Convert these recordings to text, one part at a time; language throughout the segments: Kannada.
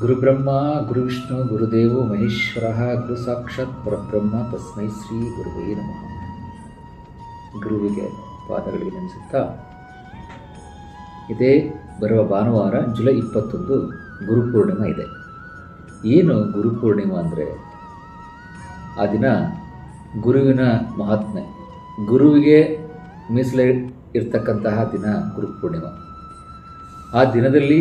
ಗುರುಬ್ರಹ್ಮ, ಗುರುವಿಷ್ಣು, ಗುರುದೇವೋ, ಮಹೇಶ್ವರ, ಗುರು ಸಾಕ್ಷಾತ್ ಪರಬ್ರಹ್ಮ ತಸ್ಮೈ ಶ್ರೀ ಗುರುವೇ ನಮಃ. ಗುರುವಿಗೆ ಪಾದಗಳಿಗೆ ನೆನೆಸುತ್ತಾ, ಇದೇ ಬರುವ ಭಾನುವಾರ ಜುಲೈ ಇಪ್ಪತ್ತೊಂದು ಗುರುಪೂರ್ಣಿಮಾ ಇದೆ. ಏನು ಗುರುಪೂರ್ಣಿಮಾ ಅಂದರೆ? ಆ ದಿನ ಗುರುವಿನ ಮಹಾತ್ಮೆ, ಗುರುವಿಗೆ ಮೀಸಲೇ ಇರ್ತಕ್ಕಂತಹ ದಿನ ಗುರುಪೂರ್ಣಿಮಾ. ಆ ದಿನದಲ್ಲಿ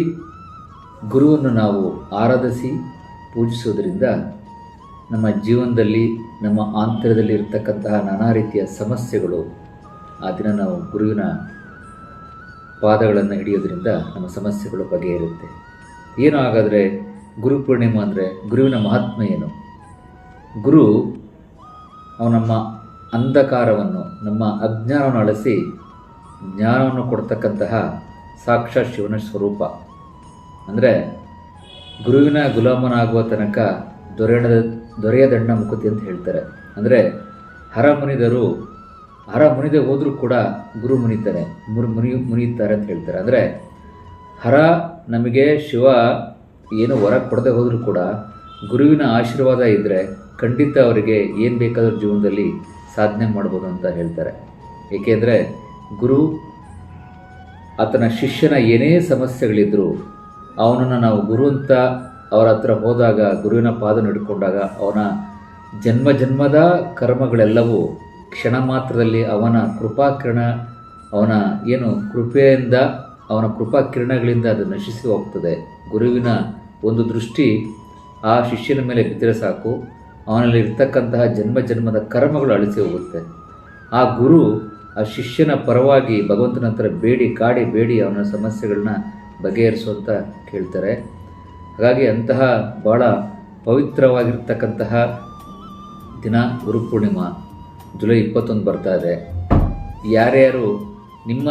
ಗುರುವನ್ನು ನಾವು ಆರಾಧಿಸಿ ಪೂಜಿಸೋದ್ರಿಂದ ನಮ್ಮ ಜೀವನದಲ್ಲಿ, ನಮ್ಮ ಆಂತರ್ಯದಲ್ಲಿ ಇರತಕ್ಕಂತಹ ನಾನಾ ರೀತಿಯ ಸಮಸ್ಯೆಗಳು ಆ ದಿನ ನಾವು ಗುರುವಿನ ಪಾದಗಳನ್ನು ಹಿಡಿಯೋದ್ರಿಂದ ನಮ್ಮ ಸಮಸ್ಯೆಗಳು ಬಗೆಯಿರುತ್ತೆ ಏನು ಹಾಗಾದರೆ ಗುರು ಪೂರ್ಣಿಮಾ ಅಂದರೆ ಗುರುವಿನ ಮಹಾತ್ಮ ಏನು? ಗುರು ಅವ ನಮ್ಮ ಅಂಧಕಾರವನ್ನು, ನಮ್ಮ ಅಜ್ಞಾನವನ್ನು ಅಳಿಸಿ ಜ್ಞಾನವನ್ನು ಕೊಡ್ತಕ್ಕಂತಹ ಸಾಕ್ಷಾತ್ ಶಿವನ ಸ್ವರೂಪ. ಅಂದರೆ ಗುರುವಿನ ಗುಲಾಮನಾಗುವ ತನಕ ದೊರೆಯದ ದೊರೆಯದಣ್ಣ ಮುಕುತಿ ಅಂತ ಹೇಳ್ತಾರೆ. ಅಂದರೆ ಹರ ಮುನಿದರು, ಹರ ಮುನಿದೆ ಹೋದರೂ ಕೂಡ ಗುರು ಮುನಿತಾರೆ, ಮುರು ಮುನಿ ಮುನಿಯುತ್ತಾರೆ ಅಂತ ಹೇಳ್ತಾರೆ. ಅಂದರೆ ಹರ ನಮಗೆ ಶಿವ ಏನು ವರ ಕೊಡದೆ ಹೋದರೂ ಕೂಡ ಗುರುವಿನ ಆಶೀರ್ವಾದ ಇದ್ದರೆ ಖಂಡಿತ ಅವರಿಗೆ ಏನು ಬೇಕಾದರೂ ಜೀವನದಲ್ಲಿ ಸಾಧನೆ ಮಾಡ್ಬೋದು ಅಂತ ಹೇಳ್ತಾರೆ. ಏಕೆಂದರೆ ಗುರು ಆತನ ಶಿಷ್ಯನ ಏನೇ ಸಮಸ್ಯೆಗಳಿದ್ದರೂ ಅವನನ್ನು ನಾವು ಗುರು ಅಂತ ಅವರ ಹತ್ರ ಹೋದಾಗ, ಗುರುವಿನ ಪಾದ ಹಿಡ್ಕೊಂಡಾಗ ಅವನ ಜನ್ಮ ಜನ್ಮದ ಕರ್ಮಗಳೆಲ್ಲವೂ ಕ್ಷಣ ಮಾತ್ರದಲ್ಲಿ ಅವನ ಕೃಪಾಕಿರಣ, ಅವನ ಏನು ಕೃಪೆಯಿಂದ, ಅವನ ಕೃಪಾ ಕಿರಣಗಳಿಂದ ಅದು ನಶಿಸಿ ಹೋಗ್ತದೆ. ಗುರುವಿನ ಒಂದು ದೃಷ್ಟಿ ಆ ಶಿಷ್ಯನ ಮೇಲೆ ಬಿದ್ದರೆ ಸಾಕು. ಅವನಲ್ಲಿ ಇರ್ತಕ್ಕಂತಹ ಜನ್ಮ ಜನ್ಮದ ಕರ್ಮಗಳು ಅಳಿಸಿ ಹೋಗುತ್ತೆ. ಆ ಗುರು ಆ ಶಿಷ್ಯನ ಪರವಾಗಿ ಭಗವಂತನ ಹತ್ರ ಬೇಡಿ, ಕಾಡಿ, ಬೇಡಿ ಅವನ ಸಮಸ್ಯೆಗಳನ್ನ ಬಗೆಹರಿಸು ಅಂತ ಕೇಳ್ತಾರೆ. ಹಾಗಾಗಿ ಅಂತಹ ಭಾಳ ಪವಿತ್ರವಾಗಿರ್ತಕ್ಕಂತಹ ದಿನ ಗುರುಪೂರ್ಣಿಮಾ, ಜುಲೈ ಇಪ್ಪತ್ತೊಂದು ಬರ್ತಾ ಇದೆ. ಯಾರ್ಯಾರು ನಿಮ್ಮ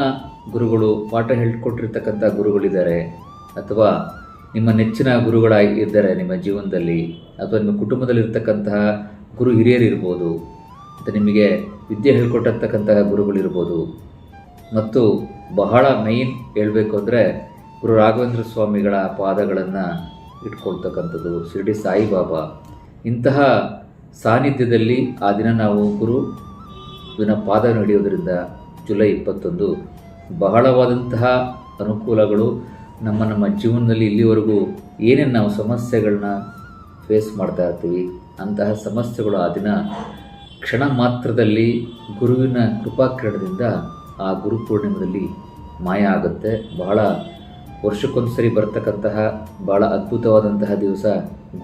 ಗುರುಗಳು ಪಾಠ ಹೇಳ್ಕೊಟ್ಟಿರ್ತಕ್ಕಂಥ ಗುರುಗಳಿದ್ದಾರೆ, ಅಥವಾ ನಿಮ್ಮ ನೆಚ್ಚಿನ ಗುರುಗಳಾಗಿದ್ದಾರೆ ನಿಮ್ಮ ಜೀವನದಲ್ಲಿ, ಅಥವಾ ನಿಮ್ಮ ಕುಟುಂಬದಲ್ಲಿರ್ತಕ್ಕಂತಹ ಗುರು ಹಿರಿಯರು ಇರ್ಬೋದು, ಮತ್ತು ನಿಮಗೆ ವಿದ್ಯೆ ಹೇಳ್ಕೊಟ್ಟಿರ್ತಕ್ಕಂತಹ ಗುರುಗಳಿರ್ಬೋದು, ಮತ್ತು ಬಹಳ ಮೈನ್ ಹೇಳಬೇಕು ಅಂದರೆ ಗುರು ರಾಘವೇಂದ್ರ ಸ್ವಾಮಿಗಳ ಪಾದಗಳನ್ನು ಇಟ್ಕೊಳ್ತಕ್ಕಂಥದ್ದು ಶಿರಡಿ ಸಾಯಿಬಾಬಾ ಇಂತಹ ಸಾನ್ನಿಧ್ಯದಲ್ಲಿ ಆ ದಿನ ನಾವು ಗುರು ದಿನ ಪಾದ ನಡೆಯೋದರಿಂದ ಜುಲೈ ಇಪ್ಪತ್ತೊಂದು ಬಹಳವಾದಂತಹ ಅನುಕೂಲಗಳು ನಮ್ಮ ನಮ್ಮ ಜೀವನದಲ್ಲಿ ಇಲ್ಲಿವರೆಗೂ ಏನೇನು ನಾವು ಸಮಸ್ಯೆಗಳನ್ನ ಫೇಸ್ ಮಾಡ್ತಾ ಇರ್ತೀವಿ, ಅಂತಹ ಸಮಸ್ಯೆಗಳು ಆ ದಿನ ಕ್ಷಣ ಮಾತ್ರದಲ್ಲಿ ಗುರುವಿನ ಕೃಪಾಕಿರಣದಿಂದ ಆ ಗುರು ಪೂರ್ಣಿಮದಲ್ಲಿ ಮಾಯ ಆಗುತ್ತೆ. ಬಹಳ ವರ್ಷಕ್ಕೊಂದು ಸರಿ ಬರ್ತಕ್ಕಂತಹ ಭಾಳ ಅದ್ಭುತವಾದಂತಹ ದಿವಸ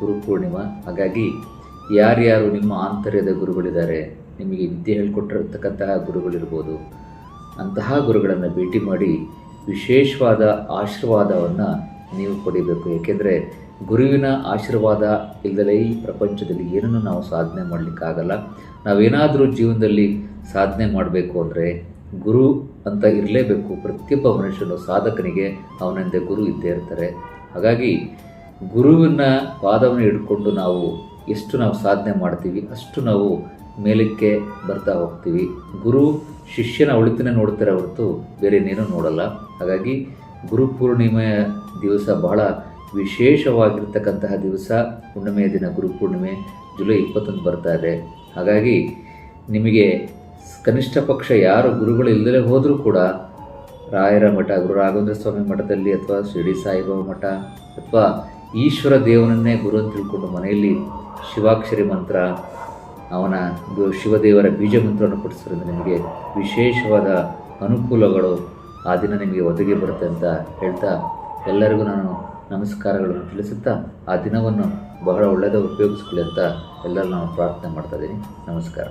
ಗುರು ಪೂರ್ಣಿಮಾ. ಹಾಗಾಗಿ ಯಾರ್ಯಾರು ನಿಮ್ಮ ಆಂತರ್ಯದ ಗುರುಗಳಿದ್ದಾರೆ, ನಿಮಗೆ ವಿದ್ಯೆ ಹೇಳ್ಕೊಟ್ಟಿರ್ತಕ್ಕಂತಹ ಗುರುಗಳಿರ್ಬೋದು, ಅಂತಹ ಗುರುಗಳನ್ನು ಭೇಟಿ ಮಾಡಿ ವಿಶೇಷವಾದ ಆಶೀರ್ವಾದವನ್ನು ನೀವು ಪಡೆಯಬೇಕು. ಏಕೆಂದರೆ ಗುರುವಿನ ಆಶೀರ್ವಾದ ಇಲ್ಲದಲೇ ಈ ಪ್ರಪಂಚದಲ್ಲಿ ಏನನ್ನು ನಾವು ಸಾಧನೆ ಮಾಡಲಿಕ್ಕಾಗಲ್ಲ. ನಾವೇನಾದರೂ ಜೀವನದಲ್ಲಿ ಸಾಧನೆ ಮಾಡಬೇಕು ಅಂದರೆ ಗುರು ಅಂತ ಇರಲೇಬೇಕು. ಪ್ರತಿಯೊಬ್ಬ ಮನುಷ್ಯನು ಸಾಧಕನಿಗೆ ಅವನಂದೇ ಗುರು ಇದ್ದೇ ಇರ್ತಾರೆ. ಹಾಗಾಗಿ ಗುರುವಿನ ಪಾದವನ್ನು ಹಿಡ್ಕೊಂಡು ನಾವು ಎಷ್ಟು ನಾವು ಸಾಧನೆ ಮಾಡ್ತೀವಿ, ಅಷ್ಟು ನಾವು ಮೇಲಕ್ಕೆ ಬರ್ತಾ ಹೋಗ್ತೀವಿ. ಗುರು ಶಿಷ್ಯನ ಒಳಿತನೇ ನೋಡ್ತಾರೆ ಹೊರತು ಬೇರೆ ನೋಡಲ್ಲ. ಹಾಗಾಗಿ ಗುರು ಪೂರ್ಣಿಮೆಯ ದಿವಸ ಬಹಳ ವಿಶೇಷವಾಗಿರ್ತಕ್ಕಂತಹ ದಿವಸ. ಹುಣ್ಣಿಮೆಯ ದಿನ ಗುರು ಪೂರ್ಣಿಮೆ ಜುಲೈ ಇಪ್ಪತ್ತೊಂದು ಬರ್ತಾ ಇದೆ. ಹಾಗಾಗಿ ನಿಮಗೆ ಕನಿಷ್ಠ ಪಕ್ಷ ಯಾರು ಗುರುಗಳು ಇಲ್ಲದೆ ಹೋದರೂ ಕೂಡ ರಾಯರ ಮಠ, ಗುರು ರಾಘವೇಂದ್ರ ಸ್ವಾಮಿ ಮಠದಲ್ಲಿ ಅಥವಾ ಶಿರಡಿ ಸಾಯಿಬಾಬಾ ಮಠ ಅಥವಾ ಈಶ್ವರ ದೇವನನ್ನೇ ಗುರು ಅಂತ ತಿಳ್ಕೊಂಡು ಮನೆಯಲ್ಲಿ ಶಿವಾಕ್ಷರಿ ಮಂತ್ರ, ಅವನ ಶಿವದೇವರ ಬೀಜ ಮಂತ್ರವನ್ನು ಪಠಿಸೋದ್ರಿಂದ ನಿಮಗೆ ವಿಶೇಷವಾದ ಅನುಕೂಲಗಳು ಆ ದಿನ ನಿಮಗೆ ಒದಗಿ ಬರುತ್ತೆ ಅಂತ ಹೇಳ್ತಾ ಎಲ್ಲರಿಗೂ ನಾನು ನಮಸ್ಕಾರಗಳನ್ನು ತಿಳಿಸುತ್ತಾ ಆ ದಿನವನ್ನು ಬಹಳ ಒಳ್ಳೆಯದ ಉಪಯೋಗಿಸ್ಕೊಳ್ಳಿ ಅಂತ ಎಲ್ಲರೂ ನಾನು ಪ್ರಾರ್ಥನೆ ಮಾಡ್ತಾ ಇದ್ದೀನಿ. ನಮಸ್ಕಾರ.